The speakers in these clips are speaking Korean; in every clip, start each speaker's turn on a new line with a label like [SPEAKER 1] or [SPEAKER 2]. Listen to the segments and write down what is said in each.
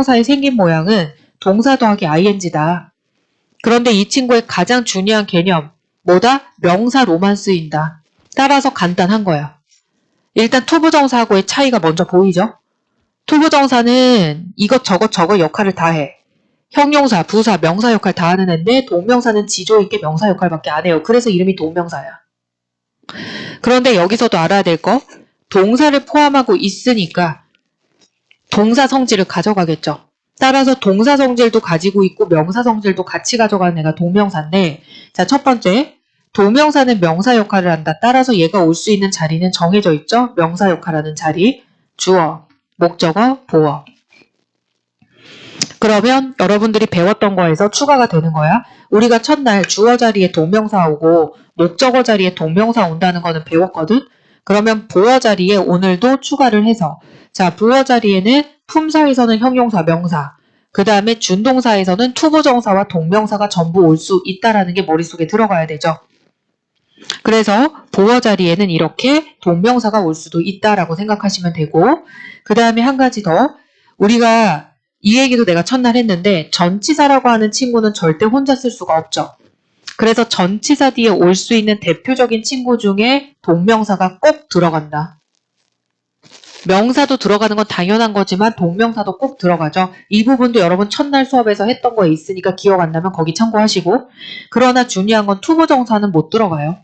[SPEAKER 1] 투부정사의 생긴 모양은 동사 더하기 ing다. 그런데 이 친구의 가장 중요한 개념, 뭐다? 명사 로만 쓰인다. 따라서 간단한 거야. 일단 투부정사하고의 차이가 먼저 보이죠? 투부정사는 이것저것 저것 역할을 다 해. 형용사, 부사, 명사 역할 다 하는 애인데 동명사는 지조 있게 명사 역할밖에 안 해요. 그래서 이름이 동명사야. 그런데 여기서도 알아야 될 거, 동사를 포함하고 있으니까 동사 성질을 가져가겠죠. 따라서 동사 성질도 가지고 있고 명사 성질도 같이 가져가는 애가 동명사인데 자, 첫 번째 동명사는 명사 역할을 한다. 따라서 얘가 올 수 있는 자리는 정해져 있죠. 명사 역할하는 자리, 주어, 목적어, 보어. 그러면 여러분들이 배웠던 거에서 추가가 되는 거야. 우리가 첫날 주어 자리에 동명사 오고 목적어 자리에 동명사 온다는 거는 배웠거든. 그러면 보어 자리에 오늘도 추가를 해서 자, 부어 자리에는 품사에서는 형용사, 명사, 그 다음에 준동사에서는 투부정사와 동명사가 전부 올 수 있다라는 게 머릿속에 들어가야 되죠. 그래서 보어 자리에는 이렇게 동명사가 올 수도 있다라고 생각하시면 되고 그 다음에 한 가지 더 우리가 이 얘기도 내가 첫날 했는데 전치사라고 하는 친구는 절대 혼자 쓸 수가 없죠. 그래서 전치사 뒤에 올 수 있는 대표적인 친구 중에 동명사가 꼭 들어간다. 명사도 들어가는 건 당연한 거지만 동명사도 꼭 들어가죠. 이 부분도 여러분 첫날 수업에서 했던 거에 있으니까 기억 안 나면 거기 참고하시고 그러나 중요한 건 투부정사는 못 들어가요.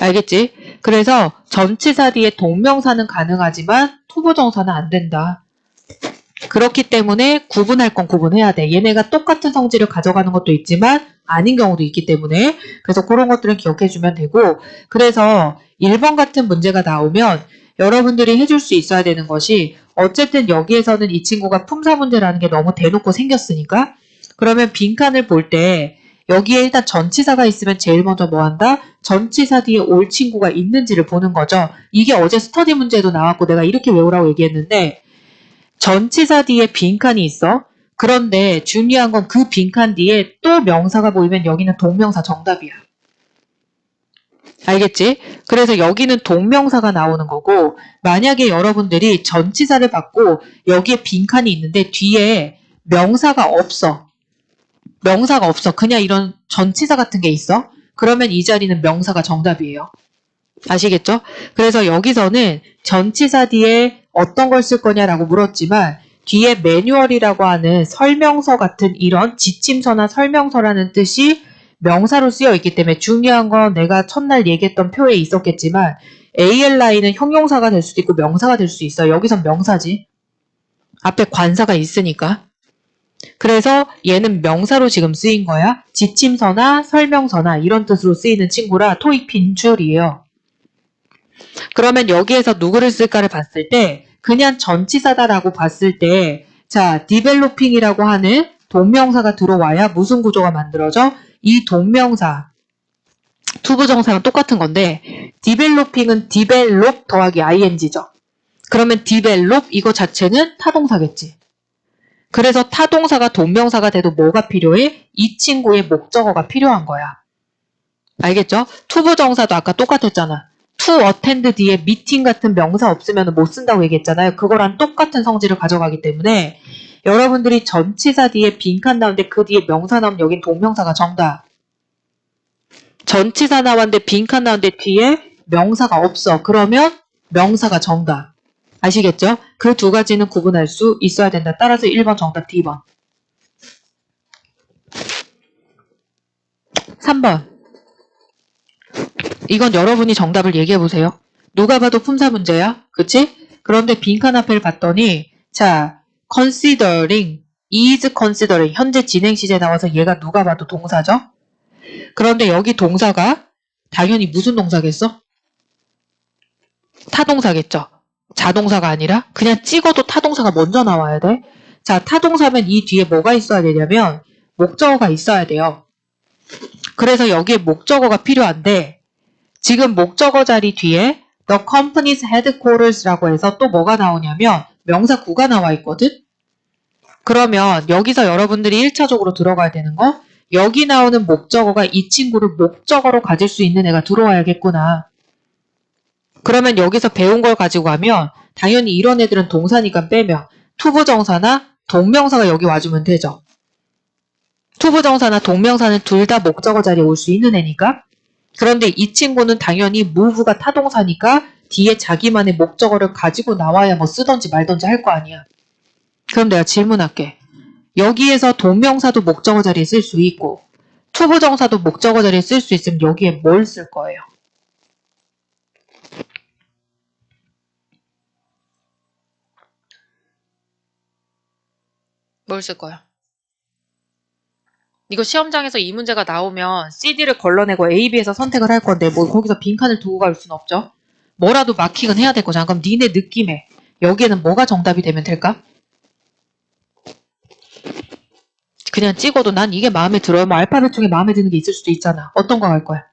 [SPEAKER 1] 알겠지? 그래서 전치사 뒤에 동명사는 가능하지만 투부정사는 안 된다. 그렇기 때문에 구분할 건 구분해야 돼. 얘네가 똑같은 성질을 가져가는 것도 있지만 아닌 경우도 있기 때문에 그래서 그런 것들은 기억해 주면 되고 그래서 1번 같은 문제가 나오면 여러분들이 해줄 수 있어야 되는 것이 어쨌든 여기에서는 이 친구가 품사 문제라는 게 너무 대놓고 생겼으니까 그러면 빈칸을 볼 때 여기에 일단 전치사가 있으면 제일 먼저 뭐 한다? 전치사 뒤에 올 친구가 있는지를 보는 거죠. 이게 어제 스터디 문제도 나왔고 내가 이렇게 외우라고 얘기했는데 전치사 뒤에 빈칸이 있어. 그런데 중요한 건 그 빈칸 뒤에 또 명사가 보이면 여기는 동명사 정답이야. 알겠지? 그래서 여기는 동명사가 나오는 거고 만약에 여러분들이 전치사를 받고 여기에 빈칸이 있는데 뒤에 명사가 없어. 명사가 없어. 그냥 이런 전치사 같은 게 있어. 그러면 이 자리는 명사가 정답이에요. 아시겠죠? 그래서 여기서는 전치사 뒤에 어떤 걸 쓸 거냐라고 물었지만 뒤에 매뉴얼이라고 하는 설명서 같은 이런 지침서나 설명서라는 뜻이 명사로 쓰여 있기 때문에 중요한 건 내가 첫날 얘기했던 표에 있었겠지만 ALI는 형용사가 될 수도 있고 명사가 될 수 있어요. 여기선 명사지. 앞에 관사가 있으니까. 그래서 얘는 명사로 지금 쓰인 거야. 지침서나 설명서나 이런 뜻으로 쓰이는 친구라 토익 빈줄이에요. 그러면 여기에서 누구를 쓸까를 봤을 때 그냥 전치사다라고 봤을 때 자, 디벨로핑이라고 하는 동명사가 들어와야 무슨 구조가 만들어져? 이 동명사 투부정사랑 똑같은 건데 디벨로핑은 디벨롭 더하기 ing죠. 그러면 디벨롭 이거 자체는 타동사겠지. 그래서 타동사가 동명사가 돼도 뭐가 필요해? 이 친구의 목적어가 필요한 거야. 알겠죠? 투부정사도 아까 똑같았잖아. To attend 뒤에 meeting 같은 명사 없으면 못 쓴다고 얘기했잖아요. 그거랑 똑같은 성질을 가져가기 때문에 여러분들이 전치사 뒤에 빈칸 나오는데 그 뒤에 명사 나오면 여긴 동명사가 정답. 전치사 나왔는데 빈칸 나오는데 뒤에 명사가 없어. 그러면 명사가 정답. 아시겠죠? 그 두 가지는 구분할 수 있어야 된다. 따라서 1번 정답 D번. 3번. 이건 여러분이 정답을 얘기해 보세요. 누가 봐도 품사 문제야. 그치? 그런데 빈칸 앞을 봤더니 자, considering, is considering 현재 진행 시제 나와서 얘가 누가 봐도 동사죠? 그런데 여기 동사가 당연히 무슨 동사겠어? 타동사겠죠. 자동사가 아니라 그냥 찍어도 타동사가 먼저 나와야 돼. 자, 타동사면 이 뒤에 뭐가 있어야 되냐면 목적어가 있어야 돼요. 그래서 여기에 목적어가 필요한데 지금 목적어 자리 뒤에 the company's headquarters라고 해서 또 뭐가 나오냐면 명사 구가 나와 있거든. 그러면 여기서 여러분들이 1차적으로 들어가야 되는 거 여기 나오는 목적어가 이 친구를 목적어로 가질 수 있는 애가 들어와야겠구나. 그러면 여기서 배운 걸 가지고 가면 당연히 이런 애들은 동사니까 빼면 투부정사나 동명사가 여기 와주면 되죠. 투부정사나 동명사는 둘 다 목적어 자리에 올 수 있는 애니까. 그런데 이 친구는 당연히 move가 타동사니까 뒤에 자기만의 목적어를 가지고 나와야 뭐 쓰던지 말던지 할 거 아니야. 그럼 내가 질문할게. 여기에서 동명사도 목적어 자리에 쓸 수 있고 투부정사도 목적어 자리에 쓸 수 있으면 여기에 뭘 쓸 거예요? 뭘 쓸 거야? 이거 시험장에서 이 문제가 나오면 CD를 걸러내고 A, B에서 선택을 할 건데 뭐 거기서 빈칸을 두고 갈 수는 없죠. 뭐라도 마킹은 해야 될 거잖아. 그럼 니네 느낌에 여기에는 뭐가 정답이 되면 될까? 그냥 찍어도 난 이게 마음에 들어요. 뭐 알파벳 중에 마음에 드는 게 있을 수도 있잖아. 어떤 거할 거야?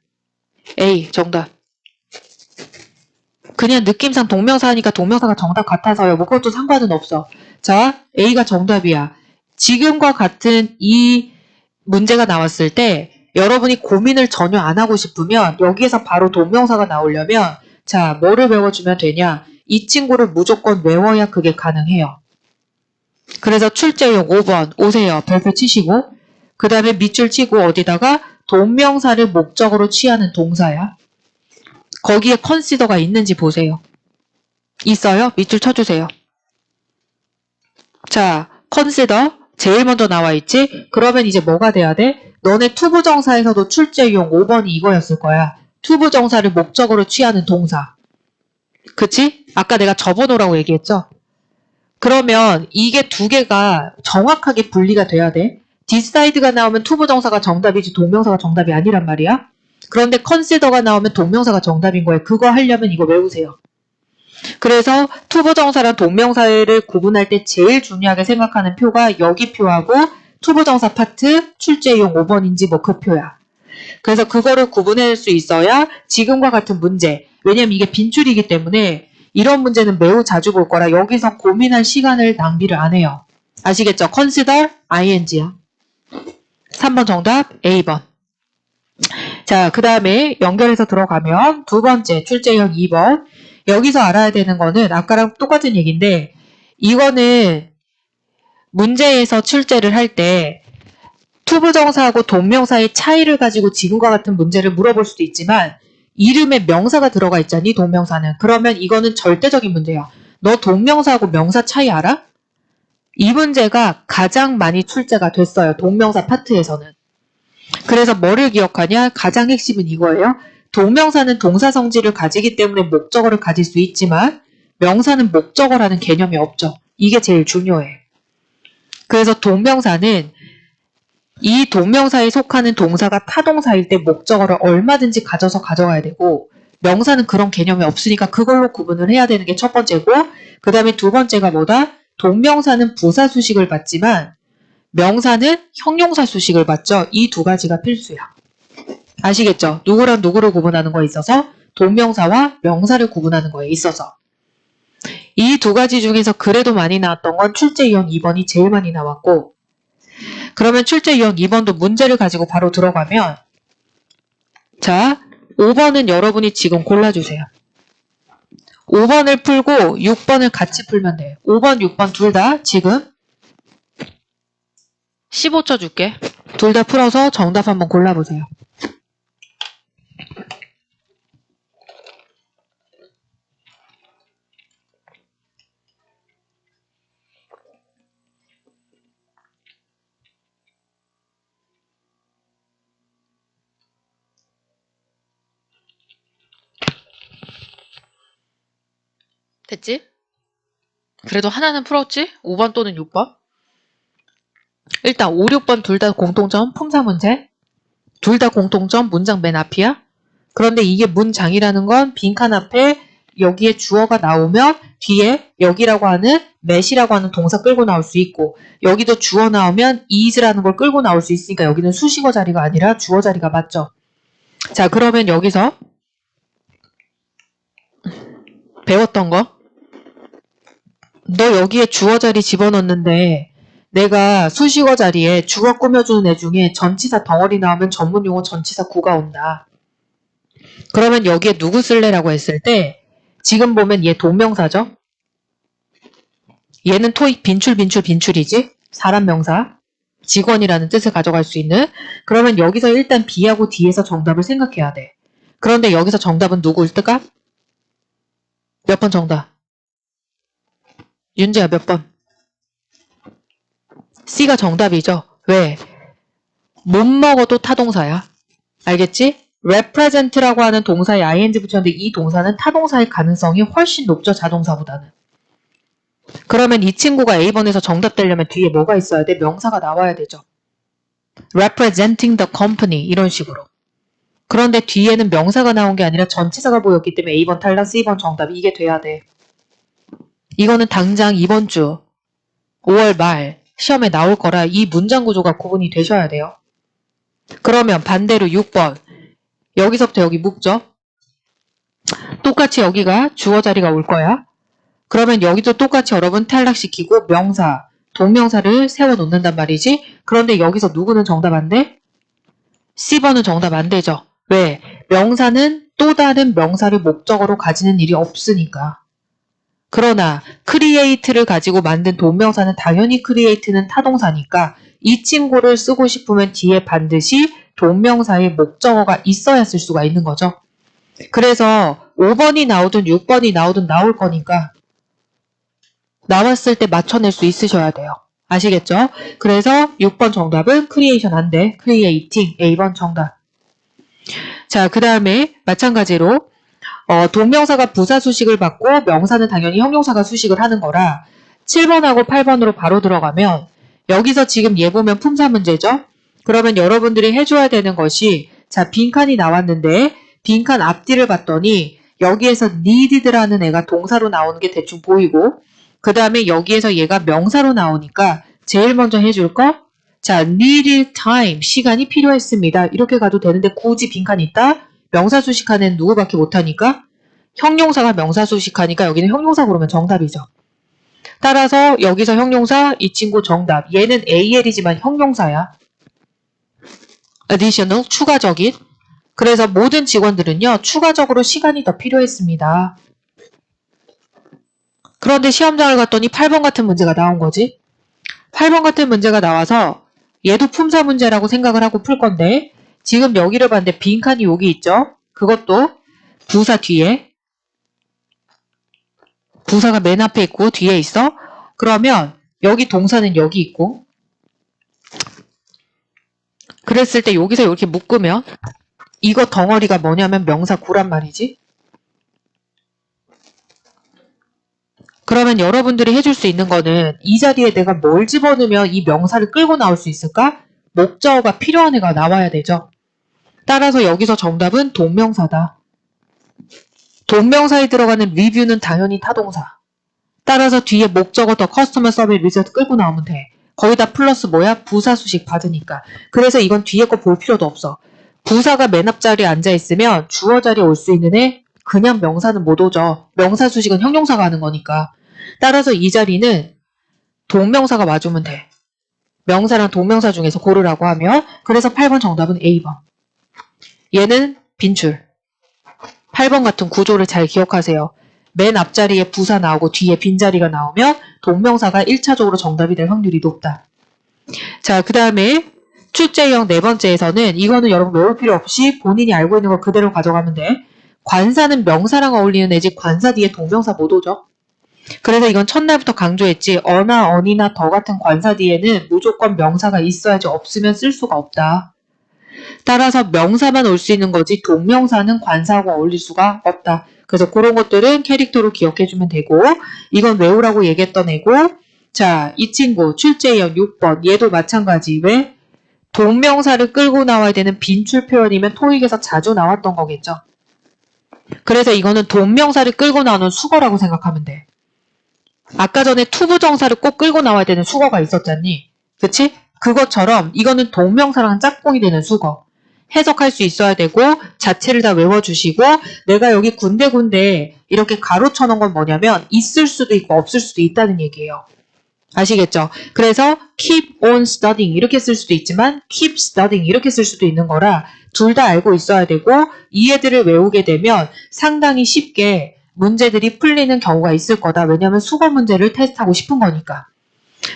[SPEAKER 1] A 정답. 그냥 느낌상 동명사 하니까 동명사가 정답 같아서요. 뭐 그것도 상관은 없어. 자, A가 정답이야. 지금과 같은 이 문제가 나왔을 때 여러분이 고민을 전혀 안 하고 싶으면 여기에서 바로 동명사가 나오려면 자, 뭐를 외워주면 되냐? 이 친구를 무조건 외워야 그게 가능해요. 그래서 출제용 5번 오세요. 별표 치시고 그 다음에 밑줄 치고 어디다가 동명사를 목적으로 취하는 동사야. 거기에 컨시더가 있는지 보세요. 있어요? 밑줄 쳐주세요. 자, 컨시더 제일 먼저 나와 있지? 그러면 이제 뭐가 돼야 돼? 너네 투부정사에서도 출제용 5번이 이거였을 거야. 투부정사를 목적으로 취하는 동사. 그치? 아까 내가 접어놓으라고 얘기했죠? 그러면 이게 두 개가 정확하게 분리가 돼야 돼. 디사이드가 나오면 투부정사가 정답이지 동명사가 정답이 아니란 말이야. 그런데 컨시더가 나오면 동명사가 정답인 거예요. 그거 하려면 이거 외우세요. 그래서 투부정사랑 동명사를 구분할 때 제일 중요하게 생각하는 표가 여기 표하고 투부정사 파트 출제용 5번인지 뭐 그 표야. 그래서 그거를 구분할 수 있어야 지금과 같은 문제, 왜냐면 이게 빈줄이기 때문에 이런 문제는 매우 자주 볼 거라 여기서 고민할 시간을 낭비를 안 해요. 아시겠죠? consider ing야. 3번 정답 A번. 자, 그 다음에 연결해서 들어가면 두 번째 출제형 2번. 여기서 알아야 되는 거는 아까랑 똑같은 얘기인데 이거는 문제에서 출제를 할 때 투부정사하고 동명사의 차이를 가지고 지금과 같은 문제를 물어볼 수도 있지만 이름에 명사가 들어가 있잖니 동명사는. 그러면 이거는 절대적인 문제야. 너 동명사하고 명사 차이 알아? 이 문제가 가장 많이 출제가 됐어요 동명사 파트에서는. 그래서 뭐를 기억하냐? 가장 핵심은 이거예요 동명사는 동사 성질을 가지기 때문에 목적어를 가질 수 있지만 명사는 목적어라는 개념이 없죠 이게 제일 중요해 그래서 동명사는 이 동명사에 속하는 동사가 타동사일 때 목적어를 얼마든지 가져서 가져가야 되고 명사는 그런 개념이 없으니까 그걸로 구분을 해야 되는 게 첫 번째고 그 다음에 두 번째가 뭐다? 동명사는 부사 수식을 받지만 명사는 형용사 수식을 받죠. 이 두 가지가 필수야. 아시겠죠? 누구랑 누구를 구분하는 거에 있어서 동명사와 명사를 구분하는 거에 있어서 이 두 가지 중에서 그래도 많이 나왔던 건 출제형 2번이 제일 많이 나왔고 그러면 출제형 2번도 문제를 가지고 바로 들어가면 자 5번은 여러분이 지금 골라주세요. 5번을 풀고 6번을 같이 풀면 돼요. 5번, 6번 둘 다 지금 15초 줄게. 둘 다 풀어서 정답 한번 골라보세요. 됐지? 그래도 하나는 풀었지? 5번 또는 6번? 일단 5, 6번 둘 다 공통점 품사 문제. 둘 다 공통점 문장 맨 앞이야. 그런데 이게 문장이라는 건 빈칸 앞에 여기에 주어가 나오면 뒤에 여기라고 하는 met이라고 하는 동사 끌고 나올 수 있고 여기도 주어 나오면 is라는 걸 끌고 나올 수 있으니까 여기는 수식어 자리가 아니라 주어 자리가 맞죠. 자 그러면 여기서 배웠던 거 너 여기에 주어 자리 집어넣는데 내가 수식어 자리에 주어 꾸며주는 애 중에 전치사 덩어리 나오면 전문용어 전치사 구가 온다. 그러면 여기에 누구 쓸래라고 했을 때 지금 보면 얘 동명사죠? 얘는 토익 빈출 빈출 빈출이지 사람 명사 직원이라는 뜻을 가져갈 수 있는 그러면 여기서 일단 B하고 D에서 정답을 생각해야 돼. 그런데 여기서 정답은 누구일까? 몇번 정답? 윤재야 몇 번? C가 정답이죠. 왜? 못 먹어도 타동사야. 알겠지? represent라고 하는 동사에 ing 붙였는데 이 동사는 타동사일 가능성이 훨씬 높죠. 자동사보다는. 그러면 이 친구가 A번에서 정답 되려면 뒤에 뭐가 있어야 돼? 명사가 나와야 되죠. representing the company 이런 식으로. 그런데 뒤에는 명사가 나온 게 아니라 전치사가 보였기 때문에 A번 탈락, C번 정답 이게 돼야 돼. 이거는 당장 이번 주 5월 말 시험에 나올 거라 이 문장 구조가 구분이 되셔야 돼요. 그러면 반대로 6번 여기서부터 여기 묶죠. 똑같이 여기가 주어 자리가 올 거야. 그러면 여기도 똑같이 여러분 탈락시키고 명사, 동명사를 세워놓는단 말이지. 그런데 여기서 누구는 정답 안 돼? C번은 정답 안 되죠. 왜? 명사는 또 다른 명사를 목적어로 가지는 일이 없으니까. 그러나 create를 가지고 만든 동명사는 당연히 create는 타동사니까 이 친구를 쓰고 싶으면 뒤에 반드시 동명사의 목적어가 있어야 쓸 수가 있는 거죠. 그래서 5번이 나오든 6번이 나오든 나올 거니까 나왔을 때 맞춰낼 수 있으셔야 돼요. 아시겠죠? 그래서 6번 정답은 creation 안 돼. creating A번 정답. 자, 그 다음에 마찬가지로 어, 동명사가 부사 수식을 받고 명사는 당연히 형용사가 수식을 하는 거라 7번하고 8번으로 바로 들어가면 여기서 지금 얘 보면 품사 문제죠? 그러면 여러분들이 해줘야 되는 것이 자 빈칸이 나왔는데 빈칸 앞뒤를 봤더니 여기에서 needed라는 애가 동사로 나오는 게 대충 보이고 그 다음에 여기에서 얘가 명사로 나오니까 제일 먼저 해줄 거? 자, needed time, 시간이 필요했습니다. 이렇게 가도 되는데 굳이 빈칸 있다? 명사 수식하는 누구밖에 못하니까 형용사가 명사 수식하니까 여기는 형용사 그러면 정답이죠. 따라서 여기서 형용사 이 친구 정답. 얘는 AL이지만 형용사야. additional 추가적인. 그래서 모든 직원들은요 추가적으로 시간이 더 필요했습니다. 그런데 시험장을 갔더니 8번 같은 문제가 나온 거지. 8번 같은 문제가 나와서 얘도 품사 문제라고 생각을 하고 풀 건데 지금 여기를 봤는데 빈칸이 여기 있죠. 그것도 부사 뒤에 부사가 맨 앞에 있고 뒤에 있어. 그러면 여기 동사는 여기 있고 그랬을 때 여기서 이렇게 묶으면 이거 덩어리가 뭐냐면 명사 구란 말이지. 그러면 여러분들이 해줄 수 있는 거는 이 자리에 내가 뭘 집어넣으면 이 명사를 끌고 나올 수 있을까? 목적어가 필요한 애가 나와야 되죠. 따라서 여기서 정답은 동명사다. 동명사에 들어가는 리뷰는 당연히 타동사. 따라서 뒤에 목적어 더 커스터머 서비스 리저트 끌고 나오면 돼. 거기다 플러스 뭐야? 부사 수식 받으니까. 그래서 이건 뒤에 거 볼 필요도 없어. 부사가 맨 앞자리에 앉아 있으면 주어 자리에 올 수 있는 애 그냥 명사는 못 오죠. 명사 수식은 형용사가 하는 거니까. 따라서 이 자리는 동명사가 와주면 돼. 명사랑 동명사 중에서 고르라고 하면 그래서 8번 정답은 A번. 얘는 빈줄. 8번 같은 구조를 잘 기억하세요. 맨 앞자리에 부사 나오고 뒤에 빈자리가 나오면 동명사가 1차적으로 정답이 될 확률이 높다. 자, 그 다음에 출제형 네 번째에서는 이거는 여러분 외울 필요 없이 본인이 알고 있는 거 그대로 가져가면 돼. 관사는 명사랑 어울리는 애지 관사 뒤에 동명사 못 오죠. 그래서 이건 첫날부터 강조했지 어나 어니나 더 같은 관사 뒤에는 무조건 명사가 있어야지 없으면 쓸 수가 없다. 따라서 명사만 올 수 있는 거지 동명사는 관사하고 어울릴 수가 없다. 그래서 그런 것들은 캐릭터로 기억해주면 되고 이건 외우라고 얘기했던 애고 자, 이 친구 출제형 6번 얘도 마찬가지 왜? 동명사를 끌고 나와야 되는 빈출 표현이면 토익에서 자주 나왔던 거겠죠. 그래서 이거는 동명사를 끌고 나오는 수거라고 생각하면 돼. 아까 전에 투부정사를 꼭 끌고 나와야 되는 수거가 있었잖니. 그치? 그것처럼 이거는 동명사랑 짝꿍이 되는 수거. 해석할 수 있어야 되고 자체를 다 외워주시고 내가 여기 군데군데 이렇게 가로쳐 놓은 건 뭐냐면 있을 수도 있고 없을 수도 있다는 얘기예요. 아시겠죠? 그래서 keep on studying 이렇게 쓸 수도 있지만 keep studying 이렇게 쓸 수도 있는 거라 둘 다 알고 있어야 되고 이 애들을 외우게 되면 상당히 쉽게 문제들이 풀리는 경우가 있을 거다. 왜냐하면 수거 문제를 테스트하고 싶은 거니까.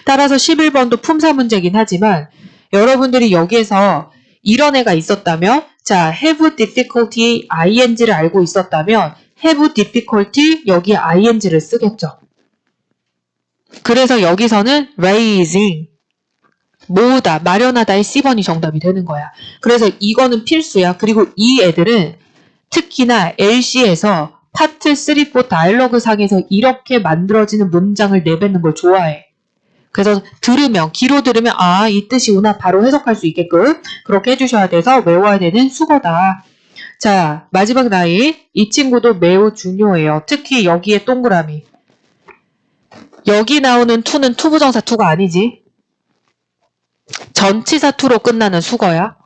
[SPEAKER 1] 따라서 11번도 품사 문제긴 하지만 여러분들이 여기에서 이런 애가 있었다면 자, have difficulty ing를 알고 있었다면 have difficulty 여기에 ing를 쓰겠죠. 그래서 여기서는 raising 모으다, 마련하다의 C번이 정답이 되는 거야. 그래서 이거는 필수야. 그리고 이 애들은 특히나 LC에서 파트 3, 4 다이얼로그 상에서 이렇게 만들어지는 문장을 내뱉는 걸 좋아해. 그래서 들으면, 귀로 들으면, 아, 이 뜻이구나. 바로 해석할 수 있게끔 그렇게 해주셔야 돼서 외워야 되는 수거다. 자, 마지막 라인. 이 친구도 매우 중요해요. 특히 여기에 동그라미. 여기 나오는 투는 투부정사 투가 아니지. 전치사 투로 끝나는 수거야.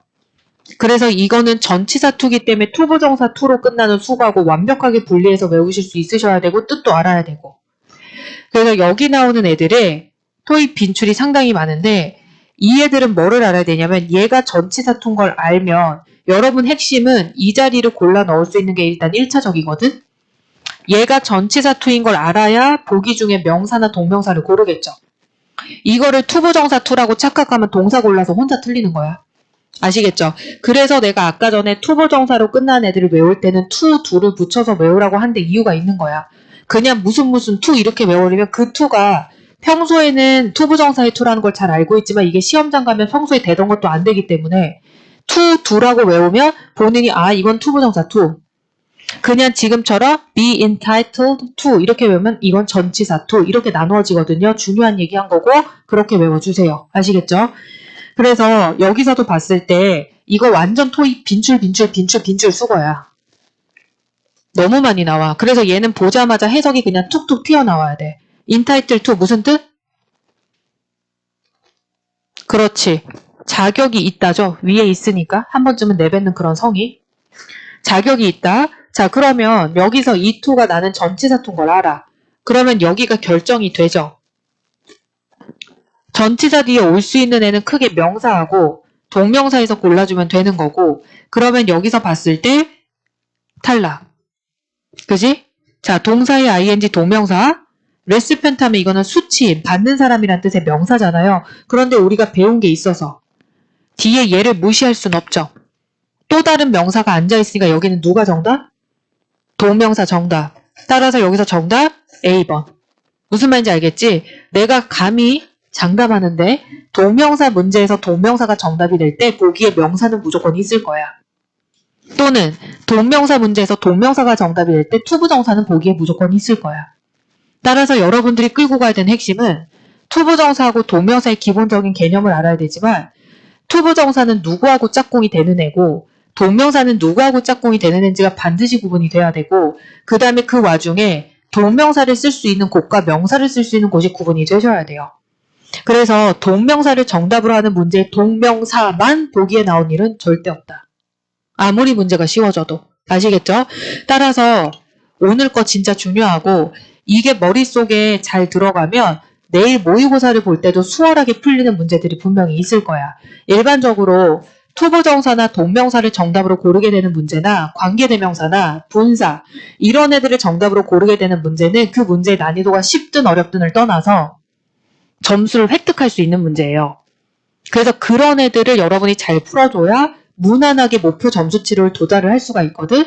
[SPEAKER 1] 그래서 이거는 전치사 투기 때문에 투부정사 투로 끝나는 수거하고 완벽하게 분리해서 외우실 수 있으셔야 되고 뜻도 알아야 되고. 그래서 여기 나오는 애들의 토익 빈출이 상당히 많은데 이 애들은 뭐를 알아야 되냐면 얘가 전치사 투인 걸 알면 여러분 핵심은 이 자리를 골라 넣을 수 있는 게 일단 1차적이거든. 얘가 전치사 투인 걸 알아야 보기 중에 명사나 동명사를 고르겠죠. 이거를 투부정사 투라고 착각하면 동사 골라서 혼자 틀리는 거야. 아시겠죠? 그래서 내가 아까 전에 투부정사로 끝난 애들을 외울 때는 투, 두를 붙여서 외우라고 한데 이유가 있는 거야. 그냥 무슨 무슨 투 이렇게 외우려면 그 투가 평소에는 투부정사의 투라는 걸 잘 알고 있지만 이게 시험장 가면 평소에 되던 것도 안 되기 때문에 투, 두라고 외우면 본인이 아 이건 투부정사 투. 그냥 지금처럼 be entitled to 이렇게 외우면 이건 전치사 to 이렇게 나누어지거든요. 중요한 얘기한 거고 그렇게 외워주세요. 아시겠죠? 그래서 여기서도 봤을 때 이거 완전 토익 빈출 빈출 빈출 빈출 수거야. 너무 많이 나와. 그래서 얘는 보자마자 해석이 그냥 툭툭 튀어나와야 돼. Entitled to 무슨 뜻? 그렇지. 자격이 있다죠. 위에 있으니까 한 번쯤은 내뱉는 그런 성이. 자격이 있다. 자, 그러면 여기서 이 투가 나는 전치사 투인 걸 알아. 그러면 여기가 결정이 되죠. 전치사 뒤에 올 수 있는 애는 크게 명사하고 동명사에서 골라주면 되는 거고 그러면 여기서 봤을 때 탈락. 그지? 자, 동사의 ing 동명사 레스펜트하면 이거는 수치, 받는 사람이란 뜻의 명사잖아요. 그런데 우리가 배운 게 있어서 뒤에 얘를 무시할 순 없죠. 또 다른 명사가 앉아있으니까 여기는 누가 정답? 동명사 정답. 따라서 여기서 정답 A번. 무슨 말인지 알겠지? 내가 감히 장담하는데 동명사 문제에서 동명사가 정답이 될 때 거기에 명사는 무조건 있을 거야. 또는 동명사 문제에서 동명사가 정답이 될 때 투부정사는 보기에 무조건 있을 거야. 따라서 여러분들이 끌고 가야 되는 핵심은 투부정사하고 동명사의 기본적인 개념을 알아야 되지만 투부정사는 누구하고 짝꿍이 되는 애고 동명사는 누구하고 짝꿍이 되는 애인지가 반드시 구분이 돼야 되고 그 다음에 그 와중에 동명사를 쓸 수 있는 곳과 명사를 쓸 수 있는 곳이 구분이 되셔야 돼요. 그래서 동명사를 정답으로 하는 문제에 동명사만 보기에 나온 일은 절대 없다. 아무리 문제가 쉬워져도. 아시겠죠? 따라서 오늘 거 진짜 중요하고 이게 머릿속에 잘 들어가면 내일 모의고사를 볼 때도 수월하게 풀리는 문제들이 분명히 있을 거야. 일반적으로 투부정사나 동명사를 정답으로 고르게 되는 문제나 관계대명사나 분사 이런 애들을 정답으로 고르게 되는 문제는 그 문제의 난이도가 쉽든 어렵든을 떠나서 점수를 획득할 수 있는 문제예요. 그래서 그런 애들을 여러분이 잘 풀어줘야 무난하게 목표 점수치를 도달을 할 수가 있거든.